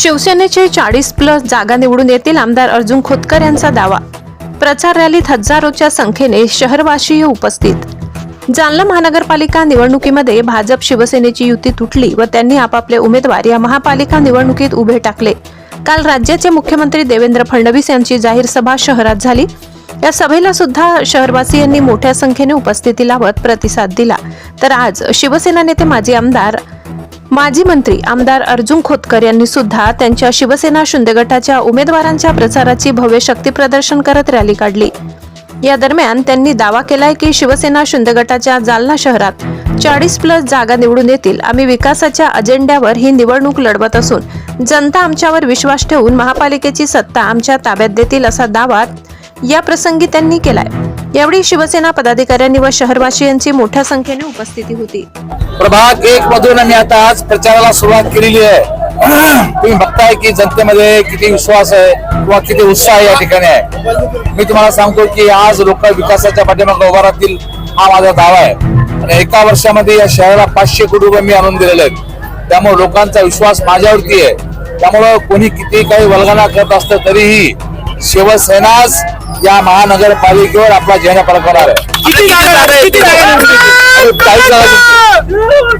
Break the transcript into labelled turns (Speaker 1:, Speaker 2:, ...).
Speaker 1: शिवसेनेचे चाळीस प्लस जागा निवडून येतील आमदार अर्जुन खोतकर यांचा दावा. प्रचार रॅलीत हजारोच्या संख्येने शहरवासीय उपस्थित. जालना महानगरपालिका निवडणुकीमध्ये भाजप शिवसेनेची युती तुटली व त्यांनी आपापले उमेदवार या महापालिका निवडणुकीत उभे टाकले. काल राज्याचे मुख्यमंत्री देवेंद्र फडणवीस यांची जाहीर सभा शहरात झाली. या सभेला सुद्धा शहरवासियांनी मोठ्या संख्येने उपस्थिती लावत प्रतिसाद दिला. तर आज शिवसेना नेते माजी आमदार माजी मंत्री आमदार अर्जुन खोतकर यांनी सुद्धा त्यांच्या शिवसेना शिंदे गटाच्या उमेदवारांच्या प्रचाराची भव्य शक्ती प्रदर्शन करत रॅली काढली. या दरम्यान त्यांनी दावा केलाय की शिवसेना शिंदे गटाच्या जालना शहरात चाळीस प्लस जागा निवडून येतील. आम्ही विकासाच्या अजेंड्यावर ही निवडणूक लढवत असून जनता आमच्यावर विश्वास ठेवून महापालिकेची सत्ता आमच्या ताब्यात देतील असा दावा या प्रसंगी त्यांनी केलाय. यावेळी शिवसेना पदाधिकाऱ्यांनी व शहरवासियांची मोठ्या संख्येने उपस्थिती होती.
Speaker 2: प्रभाग एक मधून आम्ही आता आज प्रचाराला सुरुवात केलेली आहे. तुम्ही बघताय की जनतेमध्ये किती विश्वास आहे किंवा किती उत्साह या ठिकाणी आहे. मी तुम्हाला सांगतो की आज लोक विकासाच्या पाठीमागे उभा राहतील हा माझा दावा आहे. आणि एका वर्षामध्ये या शहराला पाचशे कोटी रुपये मी आणून दिलेले आहेत. त्यामुळे लोकांचा विश्वास माझ्यावरती आहे. त्यामुळं कोणी किती काही वल्गना करत असतं तरीही शिवसेनाच या महानगरपालिकेवर आपला झेंडा फडकवणार आहे
Speaker 3: किती जागा किती जागा निवडून येतील?
Speaker 2: काही जागा-